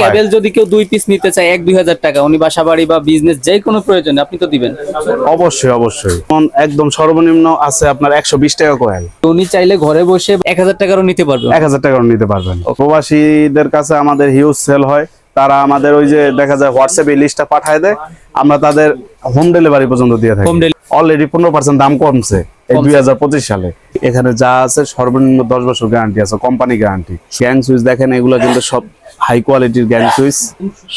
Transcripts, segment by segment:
Cable যদি কেউ দুই পিস নিতে চায় এক দুই হাজার টাকা উনি বাসা বাড়ি বা বিজনেস যে কোনো প্রয়োজনে আপনি তো দিবেন। অবশ্যই অবশ্যই। একদম সর্বনিম্ন আছে আপনার একশো বিশ টাকা কয়েল উনি চাইলে ঘরে বসে এক হাজার টাকারও নিতে পারবে এক হাজার টাকাও নিতে পারবেন। প্রবাসীদের কাছে আমাদের হিউজ সেল হয়। তারা আমাদের ওই যে দেখা যায় হোয়াটসঅ্যাপে লিস্টটা পাঠায় দেয়। আমরা তাদের হোম ডেলিভারি পর্যন্ত দিয়ে থাকি। অলরেডি পনেরো পার্সেন্ট দাম কমছে। দুই হাজার পঁচিশ সালে। এখানে যা আছে সর্বনিম্ন দশ বছর গ্যারান্টি আছে কোম্পানি গ্যারান্টি গ্যাং সুইচ দেখেন এগুলো কিন্তু সব হাই কোয়ালিটির গ্যাং সুইচ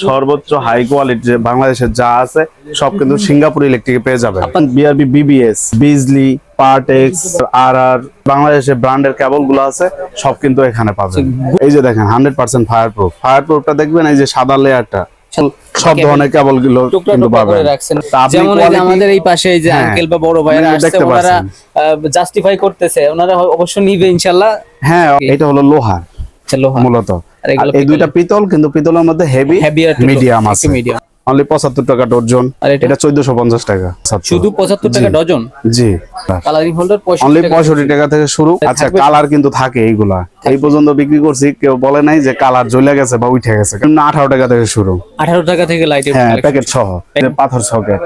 সর্বোচ্চ হাই কোয়ালিটির বাংলাদেশের যা আছে সব কিন্তু সিঙ্গাপুর ইলেকট্রিকে পেয়ে যাবেন। BRB BBS Bijli Partex R R বাংলাদেশের ব্র্যান্ডের কেবলগুলো আছে সব কিন্তু এখানে পাবেন। এই যে দেখেন hundred percent fire proof fire প্রুফটা দেখবেন এই যে সাদা লেয়ারটা সব ধরনের কেবলগুলো কিন্তু পাবেন। যেমন আমাদের এই পাশে এই যে হ্যাঁ, আঙ্কেল বা বড় ভাইরা আসছে ওনারা জাস্টিফাই করতেছে। ওনারা অবশ্য নিবে ইনশাল্লাহ হ্যাঁ এটা হলো লোহা। চলো মূলত। আর এই দুইটা পিতল কিন্তু পিতলের মধ্যে হেভি মিডিয়াম আছে। মিডিয়াম অনলি পঁচাত্তর টাকা ডর্জন আর এটা? এটা চোদ্দশো পঞ্চাশ টাকা। শুধু পঁচাত্তর টাকা ডজন? জি। কালারিং হোল্ডার অনলি পঁয়ষট্টি টাকা। পঁয়ষট্টি টাকা থেকে শুরু। আচ্ছা কালার কিন্তু থাকে এইগুলা। এই পর্যন্ত বিক্রি করছি কেউ বলে নাই যে কালার জ্বলে গেছে বা উঠে গেছে। কিন্তু আঠারো টাকা থেকে শুরু। আঠারো টাকা থেকে লাইটের হ্যাঁ প্যাকেট সহ। পাথর সকেট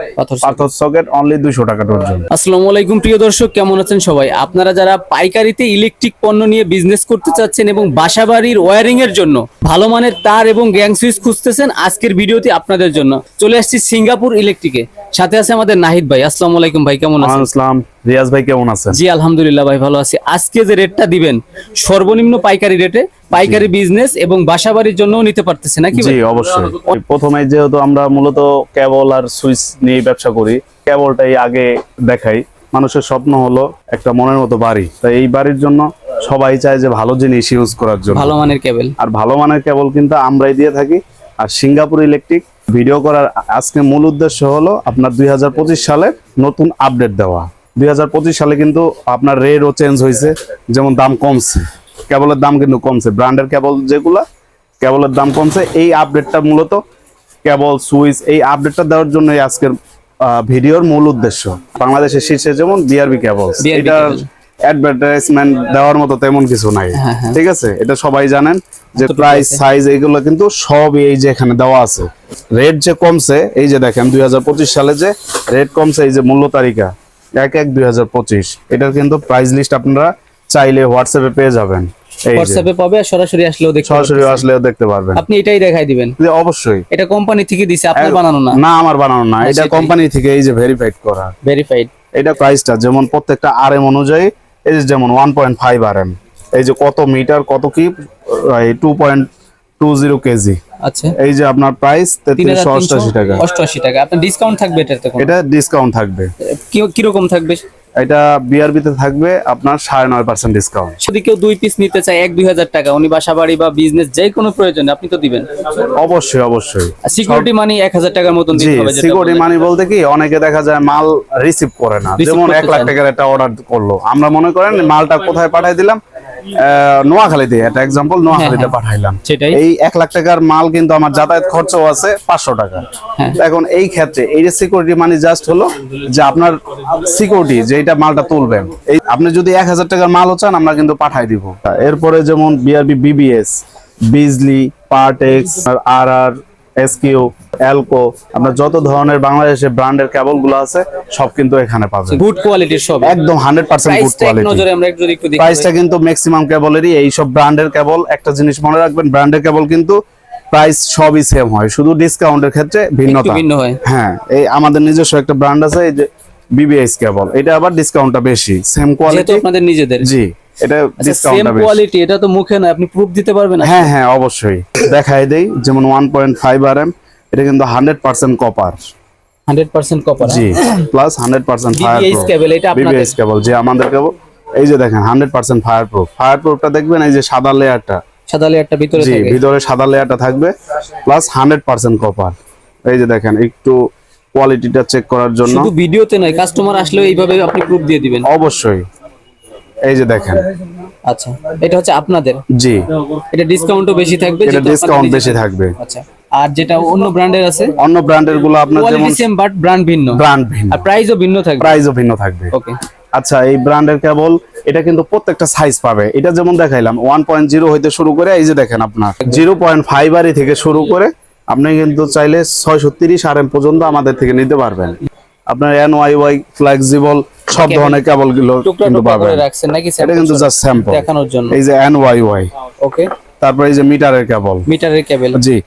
পাথর সকেট অনলি দুইশো টাকা ডর্জন আসসালামু আলাইকুম প্রিয় দর্শক কেমন আছেন সবাই? আপনারা যারা পাইকারিতে ইলেকট্রিক পণ্য নিয়ে বিজনেস করতে চাচ্ছেন এবং বাসাবাড়ির ওয়্যারিং এর জন্য ভালো মানের তার এবং গ্যাং সুইচ খুঁজতেছেন আজকের ভিডিওটি আপনাদের জন্য। চলে আসছি সিঙ্গাপুর ইলেকট্রিকে সাথে আছে আমাদের নাহিদ ভাই। আসসালামু আলাইকুম ভাই কেমন আছেন? আসসালাম। রিয়াজ ভাই কেমন আছেন? জি আলহামদুলিল্লাহ ভাই ভালো আছি। আজকে যে রেটটা দিবেন সর্বনিম্ন পাইকারি রেটে পাইকারি বিজনেস এবং বাসাবাড়ির জন্য নিতে পারতেছে নাকি জি অবশ্যই। প্রথমে যেহেতু আমরা মূলত কেবল আর সুইচ নিয়ে ব্যবসা করি কেবলটাই আগে দেখাই। মানুষের স্বপ্ন হলো একটা মনের মতো বাড়ি। তাই এই বাড়ির জন্য সবাই চায় যে ভালো জিনিস ইউজ করার জন্য। ভালো মানের কেবল। আর ভালো মানের কেবল কিন্তু আমরাই দিয়ে থাকি। আর সিঙ্গাপুর ইলেকট্রিক ভিডিও করার আজকে মূল উদ্দেশ্য হলো আপনার দুই হাজার পঁচিশ সালের নতুন আপডেট দেওয়া। দুই হাজার পঁচিশ সালে কিন্তু আপনার রেটও চেঞ্জ হয়েছে যেমন দাম কমছে। কেবলের দাম কিন্তু কমছে। ব্র্যান্ডের কেবল যেগুলা কেবলের দাম কমছে। এই আপডেটটা মূলত কেবল সুইচ এই আপডেটটা দেওয়ার জন্য আজকের ভিডিওর মূল উদ্দেশ্য। বাংলাদেশের শীর্ষে যেমন বিআরবি কেবল এটা। অ্যাডভার্টাইজমেন্ট দেওয়ার মতো তেমন কিছু নাই। হ্যাঁ, হ্যাঁ। ঠিক আছে? এটা সবাই জানেন যে প্রাইস সাইজ এগুলো কিন্তু সবই এই যে এখানে দেওয়া আছে। রেট যে কমছে এই যে দেখেন দুই হাজার পঁচিশ সালে যে রেট কমছে এই যে মূল্য তালিকা। এক এক দুই হাজার পঁচিশ। এটার কিন্তু প্রাইস লিস্ট আপনারা চাইলে হোয়াটসঅ্যাপে পেয়ে যাবেন। হোয়াটসঅ্যাপে পাবে আর সরাসরি আসলেও দেখতে সরাসরি আসলেও দেখতে পারবেন। আপনি এটাই দেখাই দিবেন। অবশ্যই। এটা কোম্পানি থেকে দিছে আপনার বানানো না। না আমার বানানো না। এটা কোম্পানি থেকে এই যে ভেরিফাইড করা। ভেরিফাইড এটা প্রাইসটা যেমন প্রত্যেকটা আর এম অনুযায়ী এই যে যেমন one point five R M এই যে কত মিটার কত কি two point two zero KG আচ্ছা। এই যে আপনার প্রাইস তিন তেত্রিশশো হাজার অষ্টাশি টাকা। অষ্টআশি টাকা। আপনার ডিসকাউন্ট থাকবে এটাতে? এটা ডিসকাউন্ট থাকবে। কি- কীরকম থাকবে? এটা বিআরবি তে থাকবে আপনার সাড়ে নয় পার্সেন্ট ডিসকাউন্ট যদি কেউ দুই পিস নিতে চায় এক দুই হাজার টাকা উনি বাসা বাড়ি বা বিজনেস যে কোনো প্রয়োজনে আপনি তো দিবেন। অবশ্যই অবশ্যই। সিকিউরিটি মানি এক হাজার টাকার মতন দিতে হবে সিকিউরিটি মানি বলতে কি অনেকে দেখা যায় মাল রিসিভ করে না। যেমন করতে এক লাখ চায় টাকার একটা অর্ডার করল। আমরা মনে করেন মালটা কোথায় পাঠাই দিলাম? নোয়াখালীতে একটা এক্সাম্পল নোয়াখালীতে হ্যাঁ। পাঠাইলাম এই এক লাখ টাকার মাল কিন্তু আমার যাতায়াত খরচও আছে পাঁচশো টাকা হ্যাঁ। এখন এই ক্ষেত্রে এই যে সিকিউরিটি মানি জাস্ট হলো যে আপনার সিকিউরিটি যে এটা মালটা তুলবেন এই আপনি যদি এক হাজার টাকার মালও চান আমরা কিন্তু পাঠাই দিব এরপরে যেমন BRB BBS Bijli Partex R R SQ Elko আপনার যত ধরনের বাংলাদেশে ব্র্যান্ডের কেবলগুলো আছে সব কিন্তু এখানে পাবেন। গুড কোয়ালিটির সব। একদম হান্ড্রেড পার্সেন্ট গুড কোয়ালিটি নজরে আমরা একটু একটু দেখি। প্রাইসটা কিন্তু ম্যাক্সিমাম কেবলেরই এই সব ব্র্যান্ডের কেবল একটা জিনিস মনে রাখবেন ব্র্যান্ডের কেবল কিন্তু প্রাইস সবই সেম হয় শুধু ডিসকাউন্টের ক্ষেত্রে ভিন্নতা। ভিন্ন হয়। হ্যাঁ এই আমাদের নিজস্ব একটা ব্র্যান্ড আছে এই যে বিবিএস কেবল এটা আবার ডিসকাউন্টটা বেশি সেম কোয়ালিটি আপনাদের নিজেদের। জি। এটা সেম ডিসকাউন্টটা কোয়ালিটি এটা তো মুখে না আপনি প্রুফ দিতে পারবেন হ্যাঁ হ্যাঁ অবশ্যই। দেখাই দেই যেমন one point five R M এটা কিন্তু hundred percent copper hundred percent copper জি plus hundred percent fire BBS cable, এটা আপনাদের? বিবিএস কেবল যে আমাদের কেবল এই যে দেখেন hundred percent fire proof fire প্রুফটা দেখবেন এই যে সাদা লেয়ারটা। সাদা লেয়ারটা ভিতরে জি ভিতরে সাদা লেয়ারটা থাকবে প্লাস হান্ড্রেড পার্সেন্ট কপার এই যে দেখেন একটু কোয়ালিটিটা চেক করার জন্য। শুধু ভিডিওতে নয় কাস্টমার আসলেও এইভাবে আপনি প্রুফ দিয়ে দিবেন। অবশ্যই। এই যে দেখেন। আচ্ছা এটা হচ্ছে আপনাদের? জি। এটা ডিসকাউন্টও বেশি থাকবে এটা ডিসকাউন্ট বেশি থাকবে। আচ্ছা আর যেটা অন্য ব্র্যান্ডের আছে? অন্য ব্র্যান্ডেরগুলো আপনার যেমন সেম বাট ব্র্যান্ড ভিন্ন। ব্র্যান্ড ভিন্ন। আর প্রাইসও ভিন্ন থাকবে। প্রাইসও ভিন্ন থাকবে। ওকে আচ্ছা এই ব্র্যান্ডের কেবল এটা কিন্তু প্রত্যেকটা সাইজ পাবে। এটা যেমন দেখাইলাম ওয়ান পয়েন্ট জিরো হইতে শুরু করে এই যে দেখেন আপনার জিরো পয়েন্ট ফাইভ আরি থেকে শুরু করে আপনি কিন্তু চাইলে ছয়শো তিরিশ আর এম পর্যন্ত আমাদের থেকে নিতে পারবেন। আপনার এন ওয়াই ওয়াই ফ্লেক্সিবল সব ধরনের কেবলগুলো কিন্তু পাবেন। রাখছেন নাকি এটা কিন্তু জাস্ট স্যাম্পল দেখানোর জন্য। এই যে এন ওয়াই ওয়াই ওকে তারপরে এই যে মিটারের কেবল মিটারের কেবল জি।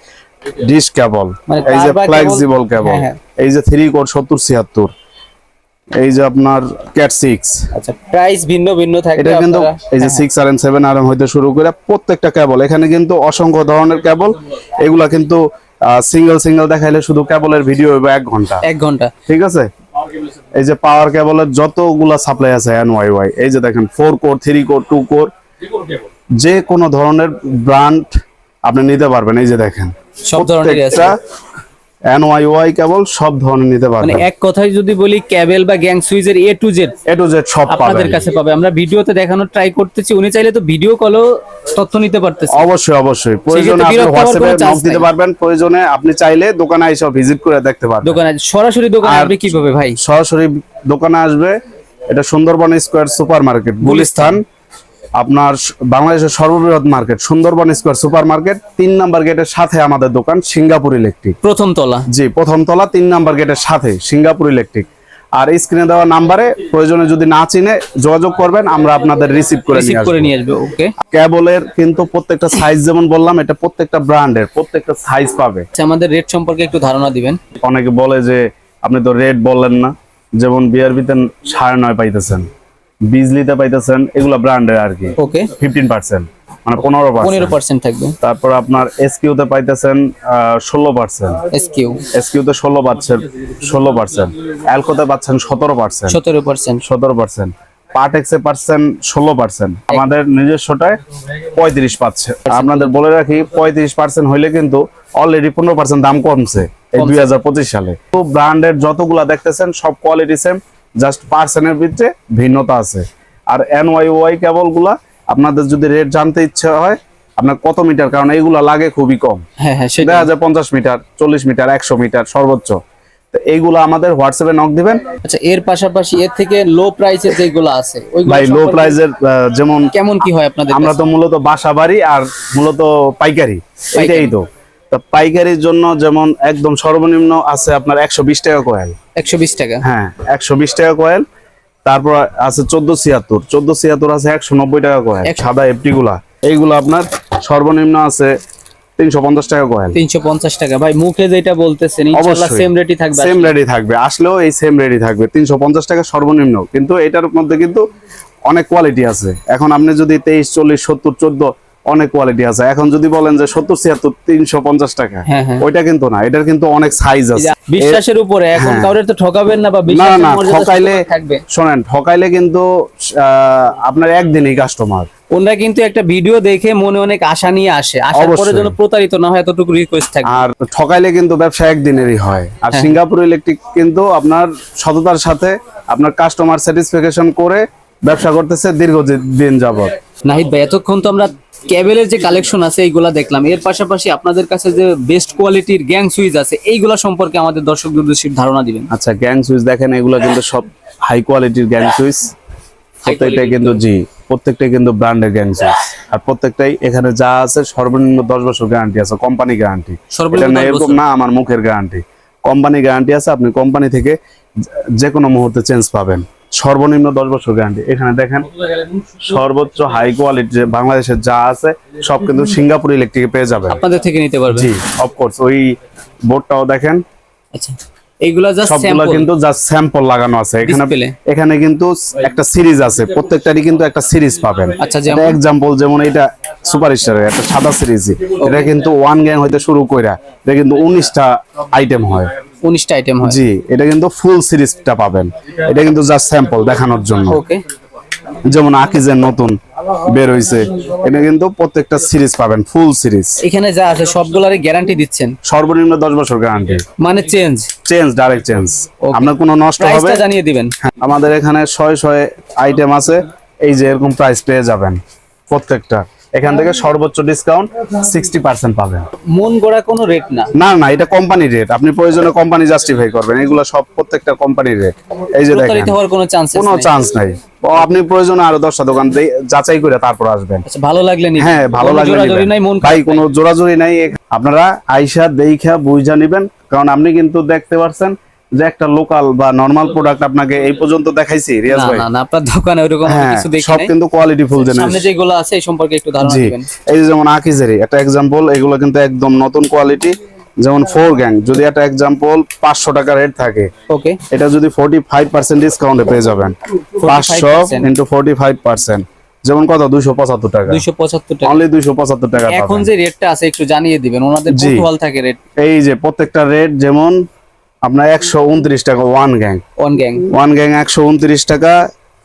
ডিশ কেবল মানে এই যে ফ্লেক্সিবল কেবল হ্যাঁ, হ্যাঁ। এই যে থ্রি কোড সত্তর ছিয়াত্তর। এই যে আপনার ক্যাট সিক্স আচ্ছা প্রাইস ভিন্ন ভিন্ন থাকবে এটা কিন্তু এই যে হ্যাঁ, six R N seven R M হইতে শুরু করে প্রত্যেকটা কেবল এখানে কিন্তু অসংখ্য ধরনের কেবল এগুলা কিন্তু সিঙ্গেল সিঙ্গেল দেখাইলে শুধু কেবলের ভিডিও হবে এক ঘণ্টা। এক ঘণ্টা। ঠিক আছে? এই যে পাওয়ার কেবলের যতগুলা সাপ্লাই আছে এন ওয়াই ওয়াই এই যে দেখেন four core three core two core যে কোনো ধরনের ব্র্যান্ড আপনি নিতে পারবেন এই যে দেখেন। সব ধরনেরই আছে এন ওয়াই ওয়াই কেবল সব ধরনের নিতে মানে পারবেন এক কথায় যদি বলি ক্যাবেল বা gang সুইজের A to Z A to Z সব আপনাদের কাছে পাবে। আমরা ভিডিওতে দেখানোর ট্রাই করতেছি। উনি চাইলে তো ভিডিও কলও তথ্য নিতে পারতেছে। অবশ্যই অবশ্যই। প্রয়োজনে আপনি হোয়াটসঅ্যাপে নক দিতে পারবেন। প্রয়োজনে আপনি চাইলে দোকানে এসে ভিজিট করে দেখতে পারবেন। দোকানে সরাসরি দোকানে আপনি কীভাবে ভাই? সরাসরি দোকানে আসবে। এটা Sundarban square super market Gulistan. আপনার বাংলাদেশের সর্ববৃহৎ market Sundarban square super market তিন নাম্বার গেটের সাথে আমাদের দোকান সিঙ্গাপুর ইলেকট্রিক। প্রথম তলা। জি প্রথম তলা তিন নাম্বার গেটের সাথে সিঙ্গাপুর ইলেকট্রিক। আর স্ক্রিনে দেওয়া নাম্বারে প্রয়োজনে যদি না চিনে যোগাযোগ করবেন আমরা আপনাদের রিসিভ করে নিয়ে করে আসব। নিয়ে আসবে ওকে কেবলের কিন্তু প্রত্যেকটা সাইজ যেমন বললাম এটা প্রত্যেকটা ব্র্যান্ডের প্রত্যেকটা সাইজ পাবে। আচ্ছা আমাদের রেট সম্পর্কে একটু ধারণা দিবেন। অনেকে বলে যে আপনি তো রেট বললেন না যেমন বিআরবিতে সাড়ে নয় পাইতেছেন। বিজলিতে পাইতেছেন এগুলো ব্র্যান্ডের আর কি ওকে ফিফটিন পার্সেন্ট মানে পনেরো পনেরো পার্সেন্ট থাকবে। তারপর আপনার এসকিউতে পাইতেছেন ষোলো পার্সেন্ট এসকিউ ষোলো পাচ্ছেন ষোলো পার্সেন্ট অ্যালকোতে পাচ্ছেন সতেরো পার্সেন্ট সতেরো পার্সেন্ট সতেরো পার্সেন্ট পার্টেক্সে পাচ্ছেন ষোলো পার্সেন্ট আমাদের নিজস্বটায় পঁয়ত্রিশ পাচ্ছে। আপনাদের বলে রাখি পঁয়ত্রিশ পার্সেন্ট হইলে কিন্তু অলরেডি পনেরো পার্সেন্ট দাম কমছে এই দুই হাজার পঁচিশ সালে। তো ব্র্যান্ডের যতগুলা দেখতেছেন সব কোয়ালিটি সেম জাস্ট পার্সেন্টের ভিতরে ভিন্নতা আছে। আর এন ওয়াই ওয়াই কেবলগুলা আপনাদের যদি রেট জানতে ইচ্ছে হয় আপনার কত মিটার? কারণ এইগুলা লাগে খুবই কম। হ্যাঁ হ্যাঁ সেটা দেখা যায় পঞ্চাশ মিটার চল্লিশ মিটার একশো মিটার সর্বোচ্চ। তো এইগুলো আমাদের হোয়াটসঅ্যাপে নক দিবেন। আচ্ছা এর পাশাপাশি এর থেকে লো প্রাইসের যেগুলো আছে ভাই লো প্রাইজের যেমন কেমন কি হয় আপনাদের আমরা তো মূলত বাসা বাড়ি আর মূলত পাইকারি। এটাই তো। তো পাইকারির জন্য যেমন একদম সর্বনিম্ন আছে আপনার একশো বিশ টাকা কয়েল একশো বিশ টাকা? হ্যাঁ একশো বিশ টাকা কয়েল তারপর আছে চোদ্দ ছিয়াত্তর। চোদ্দ ছিয়াত্তর আছে একশো নব্বই টাকা কয়েল সাদা এফটি গুলা এইগুলো আপনার সর্বনিম্ন আছে তিনশো পঞ্চাশ টাকা কয়েল তিনশো পঞ্চাশ টাকা। ভাই মুখে যেটা বলতেছেন। সেম রেটই থাকবে সেম রেডি থাকবে। আসলেও এই সেম রেডি থাকবে। তিনশো পঞ্চাশ টাকা সর্বনিম্ন। কিন্তু এটার মধ্যে কিন্তু অনেক কোয়ালিটি আছে। এখন আপনি যদি তেইশ চল্লিশ সত্তর চোদ্দ অনেক কোয়ালিটি আছে এখন যদি বলেন যে সত্তর ছিয়াত্তর তিনশো পঞ্চাশ টাকা হ্যাঁ, হ্যাঁ। ওইটা কিন্তু না এটার কিন্তু অনেক সাইজ আছে বিশ্বাসের উপরে এখন হ্যাঁ। কাউরে তো ঠকাবেন না বা না না ঠকাইলে থাকবে শোনেন ঠকাইলে কিন্তু আপনার একদিনই কাস্টমার ওনারা কিন্তু একটা ভিডিও দেখে মনে অনেক আশা নিয়ে আসে আসার পরে। যেন প্রতারিত না হয় এতটুকু রিকোয়েস্ট থাকবে আর ঠকাইলে কিন্তু ব্যবসা একদিনেরই হয় আর। সিঙ্গাপুর ইলেকট্রিক কিন্তু আপনার সততার সাথে আপনার কাস্টমার স্যাটিসফ্যাকশন করে ব্যবসা করতেছে দীর্ঘ দিন যাবত নাহিদ ভাই এতক্ষণ তো আমরা কেবেলের যে কালেকশন আছে এইগুলা দেখলাম। এর পাশাপাশি আপনাদের কাছে যে বেস্ট কোয়ালিটির গ্যাং সুইচ আছে এইগুলা সম্পর্কে আমাদের দর্শকদের উদ্দেশ্যে ধারণা দিবেন। আচ্ছা গ্যাং সুইচ দেখেন এগুলো কিন্তু সব হাই কোয়ালিটির গ্যাং সুইচ প্রত্যেকটাই কিন্তু জি প্রত্যেকটাই কিন্তু ব্র্যান্ডের গ্যাং সুইচ আর প্রত্যেকটাই এখানে যা আছে সর্বনিম্ন দশ বছর গ্যারান্টি আছে কোম্পানি গ্যারান্টি সর্বনিম্ন এরকম। না আমার মুখের গ্যারান্টি কোম্পানি গ্যারান্টি আছে আপনি কোম্পানি থেকে যে কোনো মুহূর্তে চেঞ্জ পাবেন। সর্বনিম্ন দশ বছর গ্যারান্টি। এখানে দেখেন সর্বোচ্চ হাই কোয়ালিটি যে বাংলাদেশের যা আছে সব কিন্তু সিঙ্গাপুর ইলেকট্রিকে পেয়ে যাবেন। আপনাদের থেকে নিতে পারবেন জি অফকোর্স ওই বোর্ডটাও দেখেন। আচ্ছা এইগুলা জাস্ট সবগুলো কিন্তু জাস্ট স্যাম্পল লাগানো আছে। এখানে এখানে কিন্তু একটা সিরিজ আছে প্রত্যেকটারই কিন্তু একটা সিরিজ পাবেন। আচ্ছা, যেমন? এটা একটা সাদা সিরিজ এটা কিন্তু ওয়ান গ্যাং হইতে শুরু কইরা এটা কিন্তু উনিশটা আইটেম হয়। উনিশটা আইটেম হয়। জি এটা কিন্তু ফুল সিরিজটা পাবেন। এটা কিন্তু জাস্ট স্যাম্পল দেখানোর জন্য। ওকে যেমন আকিজের নতুন বের হইছে এটা কিন্তু প্রত্যেকটা সিরিজ পাবেন ফুল সিরিজ এখানে যা আছে সবগুলারই গ্যারান্টি দিচ্ছেন। সর্বনিম্ন দশ বছর গ্যারান্টি মানে চেঞ্জ চেঞ্জ ডাইরেক্ট চেঞ্জ. আপনার কোনো নষ্ট হবে? জানিয়ে দিবেন। হ্যাঁ, আমাদের এখানে শয়ে শয়ে আইটেম আছে এই যে এরকম প্রাইস পেয়ে যাবেন প্রত্যেকটা। এখান থেকে সর্বোচ্চ ডিসকাউন্ট সিক্সটি পার্সেন্ট পাবেন। মন গড়া কোনো রেট না। না না এটা কোম্পানির রেট আপনি প্রয়োজনে কোম্পানি জাস্টিফাই করবেন। এগুলো সব প্রত্যেকটা কোম্পানির রেট এই যে দেখেন কোনো চান্স কোনো চান্স নাই। আপনি প্রয়োজনে আরও দশটা দোকান যাচাই করে তারপর আসবেন। আচ্ছা ভালো লাগলে। হ্যাঁ ভালো লাগলে মন ভাই কোনো। জোরাজোরি নাই। আপনারা আইসা দেইখা বুঝা নিবেন। কারণ আপনি কিন্তু দেখতে পারছেন যে একটা লোকাল বা নরমাল প্রোডাক্ট আপনাকে এই পর্যন্ত দেখাইছি রিয়াজ ভাই। না না আপনার দোকানে ওইরকম আমি হ্যাঁ কিছু দেখি সব কিন্তু কোয়ালিটি ফুল জিনিস সামনে যেগুলো আছে এই সম্পর্কে একটু ধারণা দিবেন। এই যে যেমন আকিজেরি একটা এক্সাম্পল এগুলো কিন্তু একদম নতুন কোয়ালিটি যেমন ফোর গ্যাং যদি একটা এক্সাম্পল পাঁচশো টাকা রেট থাকে ওকে এটা যদি ফোর্টি ফাইভ পার্সেন্ট ডিসকাউন্টে পেয়ে যাবেন। পাঁচশো 45% ইন্টু ফোর্টি ফাইভ পার্সেন্ট যেমন কত? দুইশো পঁচাত্তর টাকা। দুইশো পঁচাত্তর টাকা। অনলি দুইশো পঁচাত্তর টাকা এখন যে রেটটা আছে একটু জানিয়ে দিবেন ওনাদের। কৌতূহল থাকে রেট এই যে প্রত্যেকটা রেট যেমন আপনার একশো উনত্রিশ টাকা one gang one gang one gang একশো উনত্রিশ টাকা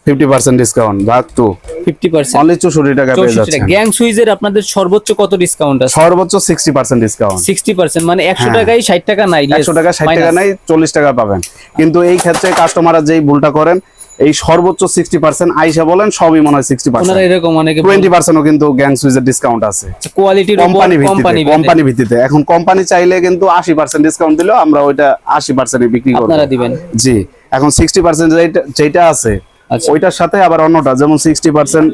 ফিফটি পার্সেন্ট ডিসকাউন্ট ভাগ টু ফিফটি পার্সেন্ট অনলি চৌষট্টি টাকা পেয়ে যাচ্ছে গ্যাং সুইজের আপনাদের সর্বোচ্চ কত ডিসকাউন্ট আছে? সর্বোচ্চ sixty percent discount sixty percent মানে একশো হ্যাঁ। টাকায় ষাট টাকা নাই একশো টাকা ষাট টাকা নাই চল্লিশ টাকা পাবেন। কিন্তু এই ক্ষেত্রে কাস্টমাররা যেই ভুলটা করেন এই সর্বোচ্চ সিক্সটি পার্সেন্ট আইসা বলেন সবই মনে হয় সিক্সটি পার্সেন্ট এরকম অনেকে টোয়েন্টি পার্সেন্টও কিন্তু গ্যাং সুইজের ডিসকাউন্ট আছে। কোয়ালিটির কোম্পানি কোম্পানি ভিত্তিতে। কোম্পানি ভিত্তিতে। এখন কোম্পানি চাইলে কিন্তু আশি পার্সেন্ট ডিসকাউন্ট দিলেও আমরা ওইটা আশি পার্সেন্টে বিক্রি করব। আপনারা দিবেন। জি এখন সিক্সটি পার্সেন্ট যেটা আছে আচ্ছা। ওইটার সাথে আবার অন্যটা যেমন sixty percent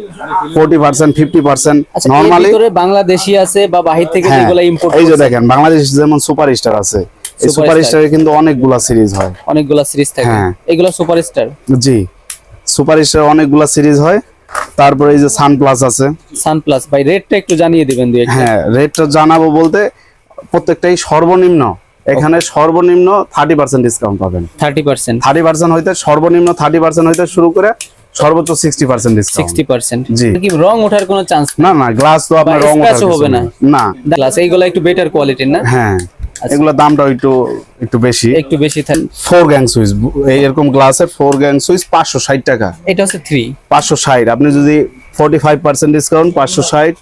forty percent fifty percent আচ্ছা নর্মালি বাংলাদেশি আছে বা বাহির থেকে হ্যাঁ যেগুলো ইম্পোর্ট এই যে দেখেন বাংলাদেশ যেমন সুপার স্টার আছে এই Super সুপার Star। স্টারে কিন্তু অনেকগুলা সিরিজ হয়। অনেকগুলো সিরিজ থাকে। হ্যাঁ। এগুলো সুপারস্টার জি। সুপার স্টার অনেকগুলা সিরিজ হয়। তারপরে এই যে সান প্লাস আছে। সানপ্লাস ভাই রেটটা একটু জানিয়ে দিবেন দুই হ্যাঁ রেটটা জানাব বলতে প্রত্যেকটাই সর্বনিম্ন। এখানে সর্বনিম্ন থার্টি পার্সেন্ট ডিসকাউন্ট পাবেন। থার্টি পার্সেন্ট থার্টি পার্সেন্ট হইতে সর্বনিম্ন থার্টি পার্সেন্ট হইতে শুরু করে সর্বোচ্চ sixty percent discount sixty percent জি। কি রং ওঠার কোনো চান্স না না গ্লাস তো আপনার রং হবে না? না। গ্লাস এইগুলো একটু বেটার কোয়ালিটির না? হ্যাঁ। এগুলো দামটা একটু একটু বেশি। একটু বেশি থাকে ফোর গ্যাং সুইচ এরকম গ্লাসের ফোর গ্যাং সুইচ পাঁচশো ষাট টাকা। এটা হচ্ছে থ্রি পাঁচশো ষাট। আপনি যদি ফোর্টি ফাইভ পার্সেন্ট ডিসকাউন্ট পাঁচশো ষাট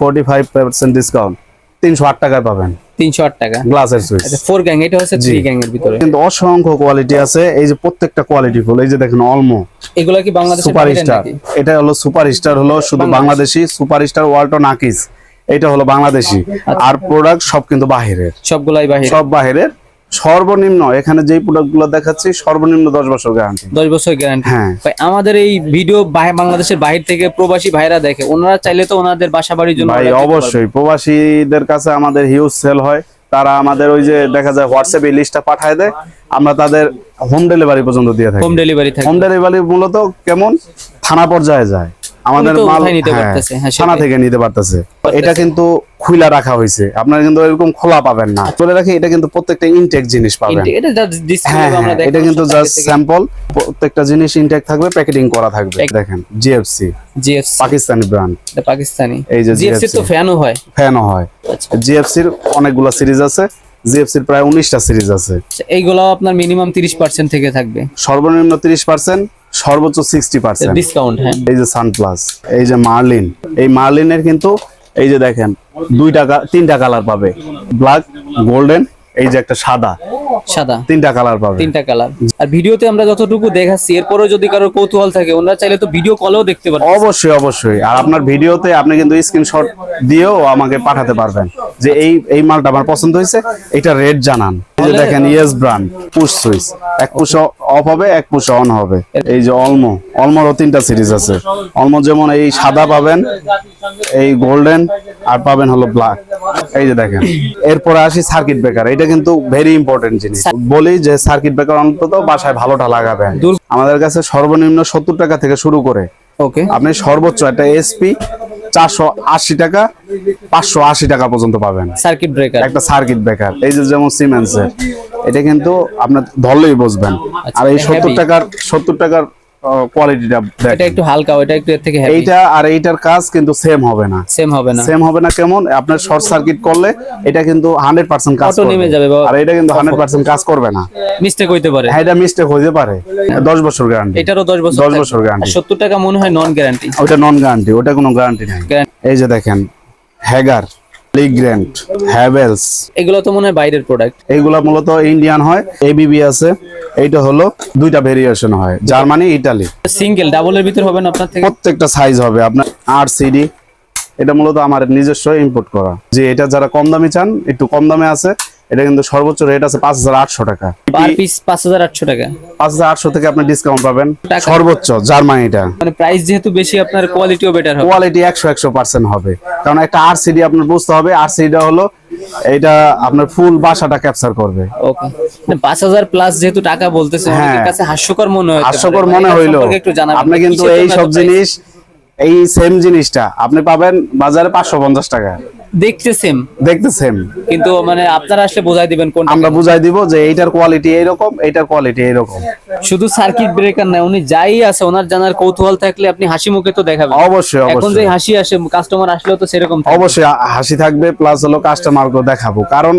ফোর্টি ফাইভ পার্সেন্ট ডিসকাউন্ট তিনশো আট টাকায় পাবেন। তিনশো আট টাকা। গ্লাসের সুইচ আচ্ছা ফোর গ্যাং এটা হচ্ছে থ্রি গ্যাং এর ভিতরে। কিন্তু অসংখ্য কোয়ালিটি আছে। এই যে প্রত্যেকটা কোয়ালিটি ফুল এই যে দেখেন অলমো এগুলো কি বাংলাদেশের সুপার স্টার? এটা হলো সুপার স্টার হলো শুধু বাংলাদেশি। সুপার স্টার ওয়ালটন আকিস এটা হলো বাংলাদেশি। আর প্রোডাক্ট সব কিন্তু বাহিরের। সবগুলাই বাহির সব বাহিরের। সর্বনিম্ন এখানে যেই প্রোডাক্টগুলো দেখাচ্ছি সর্বনিম্ন দশ বছর গ্যারান্টি দশ বছর গ্যারান্টি হ্যাঁ। ভাই আমাদের এই ভিডিও বাংলাদেশের বাহির থেকে প্রবাসী ভাইরা দেখে ওনারা চাইলে তো ওনাদের বাসা বাড়ির জন্য ভাই। অবশ্যই। প্রবাসীদের কাছে আমাদের হিউজ সেল হয়। তারা আমাদের ওই যে দেখা যায় হোয়াটসঅ্যাপে লিস্টটা পাঠায় দেয়। আমরা তাদের হোম ডেলিভারি পর্যন্ত দিয়ে থাকি। হোম ডেলিভারি থাকে। হোম ডেলিভারি মূলত কেমন? থানা পর্যায়ে যায়। আমাদের মাল হ্যাঁ, হ্যাঁ, থানা থেকে নিতে পারতেছে। এটা কিন্তু খুইলা রাখা হয়েছে। আপনারা কিন্তু এরকম খোলা পাবেন না। চলে রাখি এটা কিন্তু প্রত্যেকটা ইনটেক জিনিস পাবেন। এটা হ্যাঁ এটা কিন্তু জাস্ট স্যাম্পল প্রত্যেকটা জিনিস ইনটেক থাকবে প্যাকেটিং করা থাকবে দেখেন জিএফসি জিএফসি পাকিস্তানি ব্র্যান্ড এটা পাকিস্তানি। এই যে জিএফসি তো ফ্যানও হয়। ফ্যানও হয়। আচ্ছা। জিএফসির অনেকগুলো সিরিজ আছে। জিএফসির প্রায় উনিশটা সিরিজ আছে। আচ্ছা, এইগুলো আপনার মিনিমাম তিরিশ পার্সেন্ট থেকে থাকবে। সর্বনিম্ন তিরিশ পার্সেন্ট সর্বোচ্চ সিক্সটি পার্সেন্ট ডিসকাউন্ট হ্যাঁ। এই যে সানপ্লাস এই যে মার্লিন এই মার্লিনের কিন্তু এই যে দেখেন দুই টাকা তিনটা কালার পাবে। ব্ল্যাক গোল্ডেন এই যে একটা সাদা। সাদা। তিনটা কালার পাবে। তিনটা কালার আর ভিডিওতে আমরা যতটুকু দেখাচ্ছি এরপরেও যদি কারোর কৌতূহল থাকে ওনারা চাইলে তো ভিডিও কলেও দেখতে অবশ্যই অবশ্যই। আর আপনার ভিডিওতে আপনি কিন্তু স্ক্রিনশট দিয়েও আমাকে পাঠাতে পারবেন যে এই এই মালটা আমার পছন্দ হয়েছে এটা রেট জানান। এই যে দেখেন ইয়েস ব্র্যান্ড পুশ সুইচ এক পুশ অফ হবে এক পুশ অন হবে। এই যে অলমো অলমোরও তিনটা সিরিজ আছে। অলমো যেমন এই সাদা পাবেন এই গোল্ডেন আর পাবেন হলো ব্ল্যাক এই যে দেখেন এরপরে আসি সার্কিট ব্রেকার এটা কিন্তু ভেরি ইম্পর্টেন্ট জিনিস। বলি যে সার্কিট ব্রেকার অন্তত বাসায় ভালোটা লাগাবেন। আমাদের কাছে সর্বনিম্ন সত্তর টাকা থেকে শুরু করে ওকে। আপনি সর্বোচ্চ একটা এসপি চারশো আশি টাকা পাঁচশো আশি টাকা পর্যন্ত পাবেন। সার্কিট ব্রেকার একটা সার্কিট ব্রেকার এই যে যেমন সিমেন্সের এটা কিন্তু আপনার ধরলেই বুঝবেন। আর এই সত্তর টাকার সত্তর টাকার কোয়ালিটিটা এটা একটু হালকা ওটা একটু এর থেকে হেভি এইটা আর এইটার কাজ কিন্তু সেম হবে না। সেম হবে না। সেম হবে না কেমন? আপনার শর্ট সার্কিট করলে এটা কিন্তু হান্ড্রেড পার্সেন্ট কাজ Auto করবে। নেমে যাবে আর এটা কিন্তু হান্ড্রেড পার্সেন্ট কাজ করবে না। মিস্টেক হইতে পারে। হ্যাঁ এটা মিস্টেক হইতে পারে। দশ বছর গ্যারান্টি এটারও দশ বছর দশ থাকবে। বছর guarantee। আর সত্তর টাকা মনে হয় নন গ্যারান্টি ওটা নন গ্যারান্টি ওটা কোনো গ্যারান্টি নেই। এই যে দেখেন হ্যাগার লিগ্র্যান্ড হ্যাভেলস এগুলো তো মনে হয় বাইরের প্রোডাক্ট এগুলো মূলত ইন্ডিয়ান হয় এবিবি আছে। এইটা হলো দুইটা ভেরিয়েশন হয় জার্মানি ইটালি সিঙ্গেল ডাবলের ভিতর হবে না আপনার থেকে? প্রত্যেকটা সাইজ হবে। আপনার আর সিডি এটা মূলত আমার নিজস্ব ইম্পোর্ট করা। যে এটা যারা কম দামে চান একটু কম দামে আছে এটা কিন্তু সর্বোচ্চ রেট আছে পাঁচ হাজার আটশো টাকা। পার পিস পাঁচ হাজার আটশো টাকা। পাঁচ হাজার আটশো থেকে আপনি ডিসকাউন্ট পাবেন। সর্বোচ্চ জার্মানিটা মানে প্রাইস যেহেতু বেশি আপনার কোয়ালিটিও বেটার হবে। কোয়ালিটি একশো একশো পার্সেন্ট হবে। কারণ একটা আরসিডি আপনার বুঝতে হবে আরসিডিটা হলো এটা আপনার ফুল বাসাটা ক্যাপচার করবে। ওকে পাঁচ হাজার প্লাস যেহেতু টাকা বলতেছে হ্যাঁ। অনেকের কাছে হাস্যকর মনে হয় হাস্যকর মনে হইল। আপনি কিন্তু এই সব জিনিস এই সেম জিনিসটা। আপনি পাবেন বাজারে পাঁচশো পঞ্চাশ টাকা। দেখতে সেম দেখতে সেম কিন্তু মানে আপনারা আসলে বোঝাই দিবেন কোন আমরা বুঝাই দিব যে এইটার কোয়ালিটি এইরকম এইটার কোয়ালিটি এইরকম। শুধু সার্কিট ব্রেকার না উনি যাই আছে ওনার জানার কৌতূহল থাকলে আপনি হাসি মুখে তো দেখাবেন। অবশ্যই এখন যে হাসি আসে কাস্টমার আসলেও তো সেরকম অবশ্যই হাসি থাকবে প্লাস হলো কাস্টমারকে দেখাবো। কারণ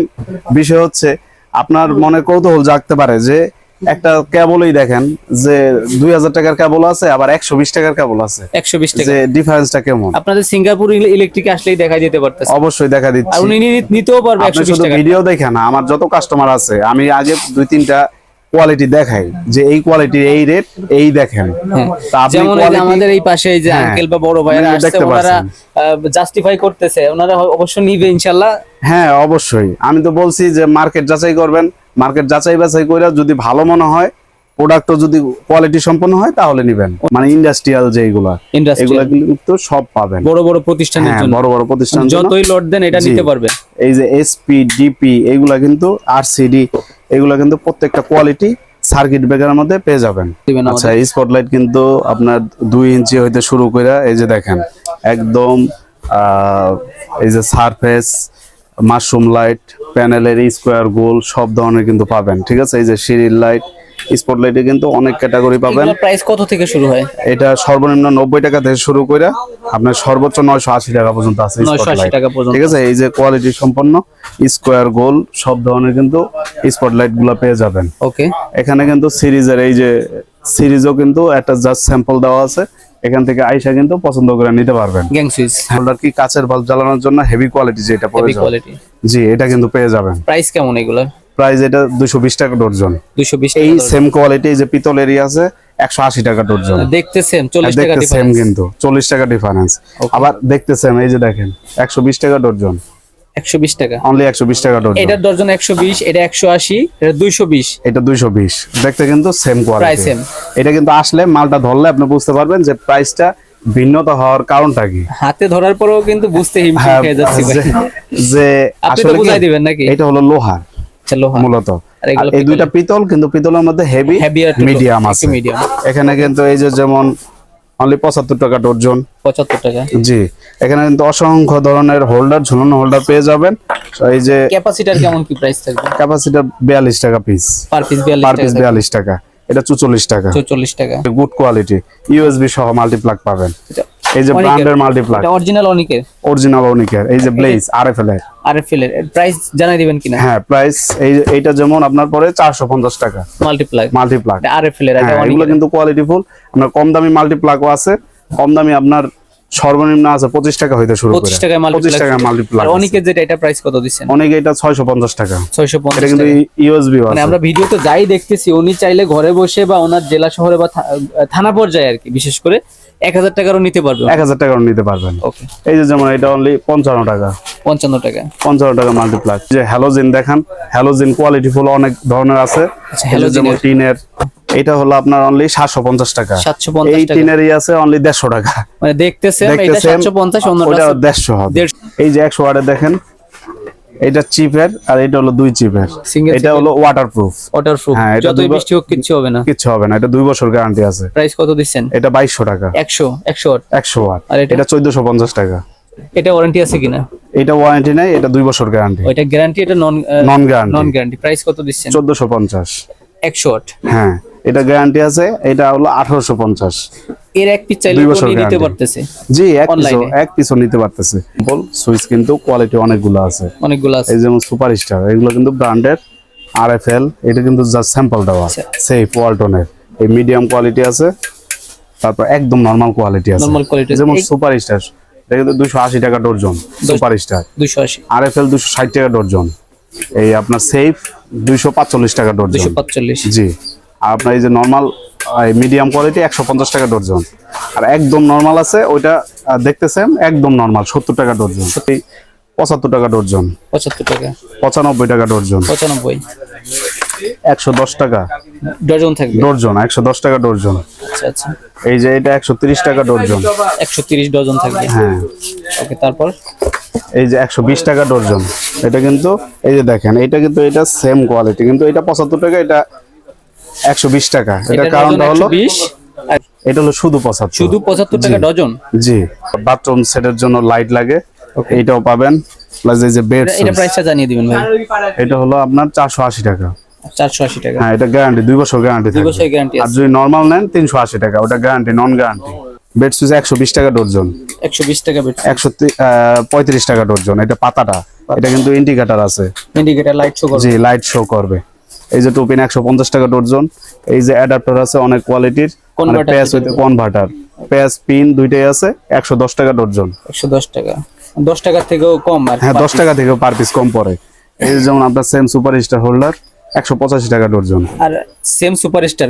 বিষয় হচ্ছে আপনার মনে কৌতূহল জাগতে পারে যে একটা কেবলই দেখেন যে দুই হাজার টাকার কেবল আছে আবার একশো বিশ টাকার কেবল আছে। একশো বিশ টাকা। যে ডিফারেন্সটা কেমন? আপনাদের সিঙ্গাপুর ইলেকট্রিক আসলেই দেখা যেতে পারতেছে। অবশ্যই দেখা দিচ্ছি। উনি নিতেও পারবে আপনি শুধু ভিডিও দেখেন আমার যত কাস্টমার আছে আমি আগে দুই তিনটা কোয়ালিটি দেখাই যে এই কোয়ালিটি এই রেট এই দেখেন। যেমন এই যে quality- আমাদের এই পাশে যে হ্যাঁ, আঙ্কেল বা বড় ভাইয়েরা উনি আসছে ওনারা জাস্টিফাই করতেছে ওনারা অবশ্য নিবে ইনশাল্লাহ। হ্যাঁ অবশ্যই। আমি তো বলছি যে মার্কেট যাচাই করবেন মার্কেট যাচাই বাছাই করে যদি ভালো মনে হয় প্রোডাক্টও যদি কোয়ালিটি সম্পন্ন হয় তাহলে নিবেন। মানে ইন্ডাস্ট্রিয়াল যেগুলা এগুলা কিন্তু সব পাবেন। বড় বড় প্রতিষ্ঠানের হ্যাঁ জন্য। বড় বড় প্রতিষ্ঠান যতই লট দেন এটা নিতে পারবে। এই যে এসপি ডিপি এগুলা কিন্তু আরসিডি এগুলা কিন্তু প্রত্যেকটা কোয়ালিটি সার্কিট ব্রেকারের মধ্যে পেয়ে যাবেন। আচ্ছা স্পটলাইট কিন্তু আপনার দুই ইঞ্চি হইতে শুরু করে এই যে দেখেন একদম আহ, এই যে সারফেস মাশরুম লাইট প্যানেলের স্কোয়ার গোল সব ধরনের কিন্তু পাবেন ঠিক আছে? এই যে সিরিল লাইট স্পটলাইটে কিন্তু অনেক ক্যাটাগরি পাবেন। প্রাইস কত থেকে শুরু হয়? এটা সর্বনিম্ন নব্বই টাকা থেকে শুরু করে আপনার সর্বোচ্চ নয়শো আশি টাকা পর্যন্ত আছে টাকা পর্যন্ত। ঠিক আছে? এই যে কোয়ালিটি সম্পন্ন স্কোয়ার গোল সব ধরনের কিন্তু স্পটলাইটগুলা পেয়ে যাবেন। ওকে এখানে কিন্তু সিরিজের এই যে সিরিজও কিন্তু একটা জাস্ট স্যাম্পল দেওয়া আছে। এখান থেকে আইসা কিন্তু পছন্দ করে নিতে পারবেন। Gang switch. হোল্ডার কি কাচের বাল্ব জ্বালানোর জন্য হেভি কোয়ালিটি যেটা হেভি কোয়ালিটি জি এটা কিন্তু পেয়ে যাবেন। প্রাইস কেমন এগুলো? প্রাইস এটা দুশো বিশ টাকা ডর্জন দুশো বিশ এই সেম কোয়ালিটি যে পিতল পিতলেরই আছে একশো আশি টাকা ডর্জন দেখতে সেম চল্লিশ টাকা দেখতে সেম ডিফারেন্স কিন্তু চল্লিশ টাকা ডিফারেন্স আবার দেখতে সেম এই যে দেখেন একশো বিশ টাকা ডর্জন একশো বিশ টাকা। অনলি একশো বিশ টাকা ডর্জন এটার ডজন একশো বিশ এটা একশো আশি এটা দুইশো বিশ। এটা দুইশো বিশ। দেখতে কিন্তু সেম কোয়ালিটি same। এটা কিন্তু আসলে মালটা ধরলে আপনি বুঝতে পারবেন যে প্রাইসটা ভিন্নতা হওয়ার কারণটা কি। হাতে ধরার পরেও কিন্তু বুঝতে হিমশিম হ্যাঁ, খেয়ে যাচ্ছি ভাই। যে- আসলে বুঝাই দিবেন নাকি? এটা হলো লোহার আচ্ছা, লোহা মূলত। এই দুইটা পিতল কিন্তু পিতলের মধ্যে হেভি মিডিয়াম আছে। medium। এখানে কিন্তু এই যে যেমন অনলি পঁচাত্তর টাকা ডর্জন। পঁচাত্তর টাকা। জি এখানে কিন্তু অসংখ্য ধরনের হোল্ডার ঝুলানো হোল্ডার পেয়ে যাবেন। এই যে ক্যাপাসিটার কেমন কি প্রাইস থাকবে? ক্যাপাসিটার বিয়াল্লিশ টাকা পিস পার পিস বিয়াল্লিশ টাকা এটা চুচল্লিশ টাকা। চল্লিশ টাকা। গুড কোয়ালিটি ইউএসবি সহ মাল্টিপ্লাগ পাবেন। এই যে ব্র্যান্ডের মাল্টিপ্লাগ এটা অরিজিনাল অনিকের। অরিজিনাল অনিকের। এই যে ব্লেজ আরএফএল এর। আর এফ এর। প্রাইস জানাই দিবেন কিনা? হ্যাঁ প্রাইস এই এইটা যেমন আপনার পরে চারশো পঞ্চাশ টাকা। মাল্টিপ্লাই মাল্টিপ্লাগ আর এফ এর এটা হ্যাঁ এগুলো কিন্তু কোয়ালিটি ফুল আপনার কম দামি মাল্টিপ্লাগও আছে। কম দামি আপনার সর্বনিম্ন আছে পঁচিশ টাকা হইতে শুরু পঁচিশ টাকায় পঁচিশ টাকা মাল্টিপ্লাই মাল্টিপ্লাগ আর যেটা এটা প্রাইস কত দিচ্ছেন? অনেক এটা ছয়শো পঞ্চাশ টাকা। ছয়শো এটা পঞ্চাশ কিন্তু টাকা। ইউএসবি মানে আমরা ভিডিও তো যাই দেখতেছি উনি চাইলে ঘরে বসে বা ওনার জেলা শহরে বা থানা পর্যায়ে আর কি বিশেষ করে এক হাজার টাকারও নিতে পারবে। এক হাজার টাকা নিতে পারবেন। ওকে এই যে যেমন এটা অনলি পঞ্চান্ন টাকা। পঞ্চান্ন টাকা। পঞ্চান্ন টাকা মাল্টিপ্লাগ যে হ্যালোজিন দেখান হ্যালোজিন কোয়ালিটি ফুল অনেক ধরনের আছে। আচ্ছা, যেমন টিনের এটা হলো আপনার অনলি সাতশো পঞ্চাশ টাকা। 750 এই টাকা। টিনেরই আছে অনলি দেড়শো টাকা। মানে দেখতেছেন এটা অন্যটা হবে। এই যে একশো ওয়াটের দেখেন এটা চিপের আর এটা হলো দুই চিপের। এটা? হলো ওয়াটার প্রুফ ওয়াটার প্রুফ হ্যাঁ, দুইবার- বৃষ্টি হোক কিচ্ছু হবে না। কিচ্ছু হবে না এটা দুই বছর গ্যারান্টি আছে। প্রাইস কত দিচ্ছেন? এটা বাইশশো টাকা। একশো একশো ওয়াট। একশো ওয়াট। আর এটা? এটা চোদ্দশো পঞ্চাশ টাকা। এটা ওয়ারেন্টি আছে কিনা? এটা ওয়ারেন্টি নেই এটা দুই বছর গ্যারান্টি এটা গ্যারান্টি এটা non non guarantee non guarantee price কত দিচ্ছেন? চোদ্দশো পঞ্চাশ। একশো ওয়াট। হ্যাঁ। এটা গ্যারান্টি আছে এটা হলো আঠারোশো পঞ্চাশ। এর এক পিস চাইলে উনি পারতেছে। জি এক Online-এ? এক পিসও নিতে পারতেছে। বল সুইচ কিন্তু কোয়ালিটি অনেকগুলো আছে। অনেকগুলো আছে। এই যেমন সুপার স্টার এগুলো কিন্তু ব্র্যান্ডের আর এফ এল এটা কিন্তু জাস্ট স্যাম্পল দেওয়া আচ্ছা। সেফ ওয়ালটনের এই মিডিয়াম কোয়ালিটি আছে তারপর একদম নর্মাল কোয়ালিটি আছে। Quality আছে। যেমন সুপার স্টার এটা কিন্তু দুশো আশি টাকা ডর্জন সুপার স্টার দুশো আশি। আর এফ এল দুশো ষাট টাকা ডর্জন এই আপনার সেফ দুইশো পাঁচচল্লিশ টাকা দুশো ডর্জন পাঁচচল্লিশ। জি। আর আপনার এই যে নর্মাল মিডিয়াম কোয়ালিটি একশো পঞ্চাশ টাকা ডর্জন আর একদম নর্মাল আছে ওইটা দেখতেছেন একদম নর্মাল সত্তর টাকা ডর্জন এই পঁচাত্তর টাকা ডর্জন পঁচাত্তর টাকা। পঁচানব্বই টাকা ডর্জন পঁচানব্বই। একশো দশ টাকা। ডজন থাকবে? ডর্জন একশো দশ টাকা ডর্জন আচ্ছা আচ্ছা। এই যে এটা একশো তিরিশ টাকা ডর্জন একশো তিরিশ ডজন থাকবে? হ্যাঁ। ওকে তারপর? এই যে একশো বিশ টাকা ডর্জন এটা কিন্তু এই যে দেখেন এটা কিন্তু এটা সেম কোয়ালিটি কিন্তু এটা পঁচাত্তর টাকা এটা একশো বিশ টাকা। এটা কারণটা হলো বিশ। আর এটা হলো শুধু পঁচাত্তর। শুধু পঁচাত্তর টাকা ডজন? জি। বাথরুম সেটের জন্য লাইট লাগে। এইটাও পাবেন। প্লাস এই যে বেড এটা প্রাইসটা জানিয়ে দিবেন ভাই। এটা হলো আপনার চারশো আশি টাকা। চারশো আশি টাকা। হ্যাঁ এটা গ্যারান্টি দুই বছর গ্যারান্টি দুই বছরের গ্যারান্টি আর যদি নর্মাল নেন তিনশো আশি টাকা। ওটা guarantee non guarantee bed switch একশো বিশ টাকা ডর্জন একশো বিশ টাকা বেড একশো পঁয়ত্রিশ টাকা ডর্জন এটা পাতাটা। এটা কিন্তু ইন্ডিকেটার আছে। ইন্ডিকেটার লাইট শো করবে। জি লাইট শো করবে। এই যে টুপিন একশো পঞ্চাশ টাকা ডর্জন। এই যে অ্যাডাপ্টার আছে অনেক কোয়ালিটির। Converter পেঁয়াজ উইথ কনভার্টার পেঁয়াজ পিন দুইটাই আছে একশো দশ টাকা ডর্জন। একশো দশ টাকা। দশ টাকার থেকেও কম হ্যাঁ দশ টাকা থেকে পার পিস কম পড়ে। এই যেমন আপনার সেম সুপার স্টার হোল্ডার একশো পঁচাশি টাকা ডর্জন। আর সেম সুপারস্টার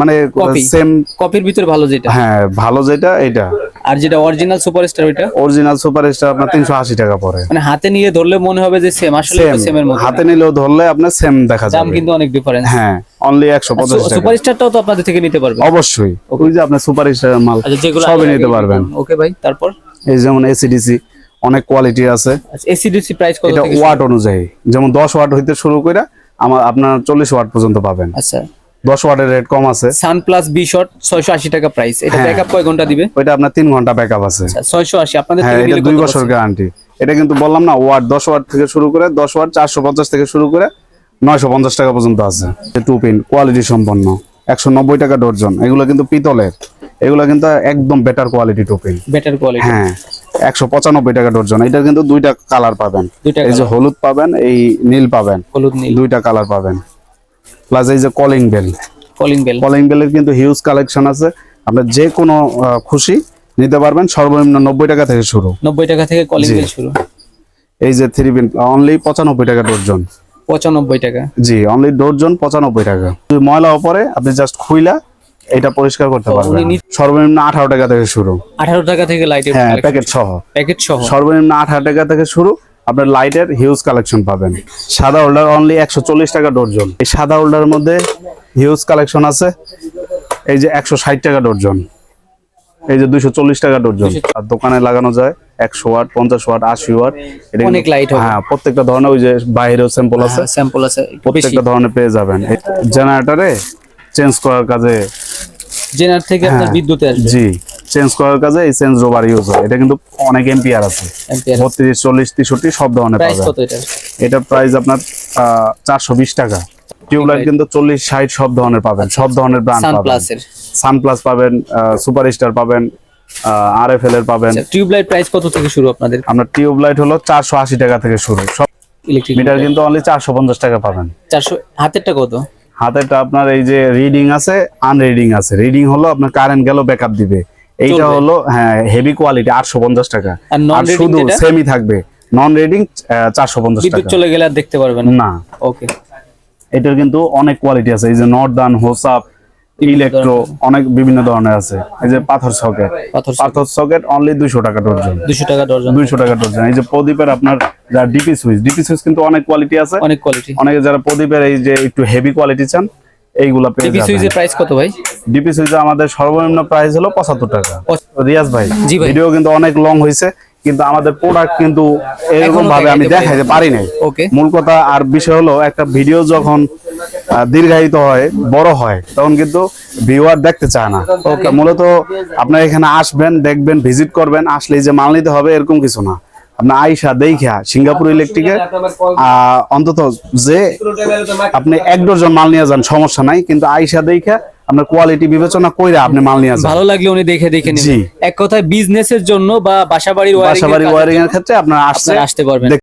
মানে Copy। সেম কপির ভিতরে ভালো যেটা। হ্যাঁ ভালো যেটা এটা আর যেটা অরিজিনাল সুপারস্টার ওইটা? অরিজিনাল সুপার স্টার আপনার তিনশো আশি টাকা পড়ে। মানে হাতে নিয়ে ধরলে মনে হবে যে সেম আসলে সেম সেমের মতো হাতে নিলেও ধরলে আপনার সেম দেখা যাবে। দাম কিন্তু অনেক ডিফারেন্স হ্যাঁ অনলি একশো পঁচাশি টাকা। সুপারস্টারটাও তো আপনাদের থেকে নিতে পারবে। অবশ্যই। ওই যে আপনার সুপার স্টার মাল আচ্ছা সবই নিতে পারবেন। ওকে ভাই তারপর? এই যেমন এসিডিসি অনেক কোয়ালিটি আছে। আচ্ছা এসিডিসি প্রাইস কত এটা ওয়াট অনুযায়ী। যেমন দশ ওয়াট হইতে শুরু করে আমার আপনার চল্লিশ ওয়াট পর্যন্ত পাবেন। আচ্ছা। দশ ওয়াটের রেট কম আছে। সান প্লাস বি শট ছয়শো আশি টাকা প্রাইস এটা। ব্যাকআপ কয় ঘণ্টা দিবে? ওইটা আপনার তিন ঘণ্টা ব্যাকআপ আছে। আচ্ছা ছয়শো আশি। আপনাদের হ্যাঁ এটা নিলে দুই বছর গ্যারান্টি এটা কিন্তু বললাম না ওয়াট দশ ওয়াট থেকে শুরু করে দশ ওয়াট চারশো পঞ্চাশ থেকে শুরু করে নয়শো পঞ্চাশ টাকা পর্যন্ত আছে। টু পিন কোয়ালিটি সম্পন্ন। একশো নব্বই টাকা ডর্জন এগুলো কিন্তু পিতলের। এগুলো কিন্তু একদম better quality two pin better quality হ্যাঁ একশো পঁচানব্বই টাকা ডর্জন এটার কিন্তু দুইটা কালার পাবেন। এই যে হলুদ পাবেন এই নীল পাবেন। হলুদ নীল। দুইটা কালার পাবেন। প্লাস এই যে calling bell calling bell calling বেলের কিন্তু হিউজ কালেকশন আছে। আপনার যে কোনো খুশি নিতে পারবেন। সর্বনিম্ন নব্বই টাকা থেকে শুরু। নব্বই টাকা থেকে কলিং। বেল শুরু। এই যে থ্রি পিন অনলি পঁচানব্বই টাকা ডর্জন পঁচানব্বই টাকা। জি অনলি ডর্জন পঁচানব্বই টাকা। ময়লা পরে আপনি জাস্ট খুইলা এটা পরিষ্কার করতে পারবেন। সর্বনিম্ন আঠারো টাকা থেকে শুরু। আঠারো টাকা থেকে লাইটের হ্যাঁ প্যাকেট সহ। প্যাকেট সহ। সর্বনিম্ন আঠারো টাকা থেকে শুরু। আপনার লাইটের হিউজ কালেকশন পাবেন। সাদা হোল্ডার অনলি একশো চল্লিশ টাকা ডর্জন এই সাদা হোল্ডারের মধ্যে হিউজ কালেকশন আছে। এই যে একশো ষাট টাকা ডর্জন এই যে দুইশো চল্লিশ টাকা ডর্জন আর দোকানে লাগানো যায় একশো ওয়াট পঞ্চাশ ওয়াট আশি ওয়াট। অনেক লাইট হ্যাঁ প্রত্যেকটা ধরনের ওই যে বাইরেও স্যাম্পল আছে। স্যাম্পল আছে। প্রত্যেকটা ধরনের পেয়ে যাবেন। জেনারেটরে চেঞ্জ করার কাজে জেনার থেকে আপনার হ্যাঁ। বিদ্যুতে আসবে। জি। চেঞ্জ করার কাজে এই চেঞ্জ রোবার ইউজ হয়। এটা কিন্তু অনেক এম্পিয়ার আছে। বত্রিশ চল্লিশ তেষট্টি সব ধরনের পাবেন কত এটা প্রাইস আপনার চারশো বিশ টাকা। টিউবলাইট কিন্তু চল্লিশ ষাট সব ধরনের পাবেন। সব ধরনের ব্র্যান্ড সান পাবেন। সানপ্লাস পাবেন সুপার স্টার পাবেন আর এফ এল এর পাবেন। টিউবলাইট প্রাইস কত থেকে শুরু আপনাদের? আপনার টিউবলাইট হলো চারশো আশি টাকা থেকে শুরু। সব ইলেকট্রিক মিটার কিন্তু অনলি চারশো পঞ্চাশ টাকা পাবেন। চারশো হাতেরটা কত? হাতেরটা আপনার এই যে রিডিং আছে আনরিডিং আছে। রিডিং হলো আপনার কারেন্ট গেল ব্যাকআপ দিবে। এইটা হলো হ্যাঁ হেভি কোয়ালিটি আটশো পঞ্চাশ টাকা। আর শুধু? সেমি থাকবে। নন রিডিং চারশো পঞ্চাশ টাকা। চলে গেলে আর দেখতে পারবেন না? ওকে এটার কিন্তু অনেক কোয়ালিটি আছে। এই যে নর্দান হোসাপ ইলেকট্রো অনেক বিভিন্ন ধরনের আছে। এই যে পাথর সকেট। পাথর পাথর সকেট অনলি দুইশো টাকা ডর্জন দুশো টাকা ডর্জন দুইশো টাকা ডর্জন এই যে প্রদীপের আপনার যা ডিপি সুইচ ডিপি সুইচ কিন্তু অনেক কোয়ালিটি আছে। অনেক কোয়ালিটি অনেকে যারা প্রদীপের এই যে একটু হেভি কোয়ালিটি চান এইগুলা পেয়ে যাবেন সুইচের প্রাইস কত ভাই? ডিপি সুইচে আমাদের সর্বনিম্ন প্রাইস হলো পঁচাত্তর টাকা। রিয়াজ ভাই ভিডিও কিন্তু অনেক লং হয়েছে কিন্তু আমাদের প্রোডাক্ট কিন্তু এরকম ভাবে আমি দেখাইতে দেখাইতে পারি নাই। ওকে মূল কথা আর বিষয় হলো একটা ভিডিও যখন দীর্ঘায়িত হয় বড় হয় তখন কিন্তু ভিউয়ার দেখতে চায় না। ওকে মূলত আপনারা এখানে আসবেন দেখবেন ভিজিট করবেন আসলে যে মাল নিতে হবে এরকম কিছু না। আপনার আইসা দেখা সিঙ্গাপুর ইলেকট্রিকে অন্তত যে আপনি এক ডজন মাল নিয়ে যান সমস্যা নাই কিন্তু আইসা দেখা আপনার কোয়ালিটি বিবেচনা কইরা আপনি মাল নিয়ে যান। ভালো লাগলে উনি দেখে দেখে জি। এক কথায় বিজনেসের জন্য বা বাসা বাড়ির বাসা বাড়ি ওয়ারিং এর ক্ষেত্রে আপনার আসতে আসতে পারবেন।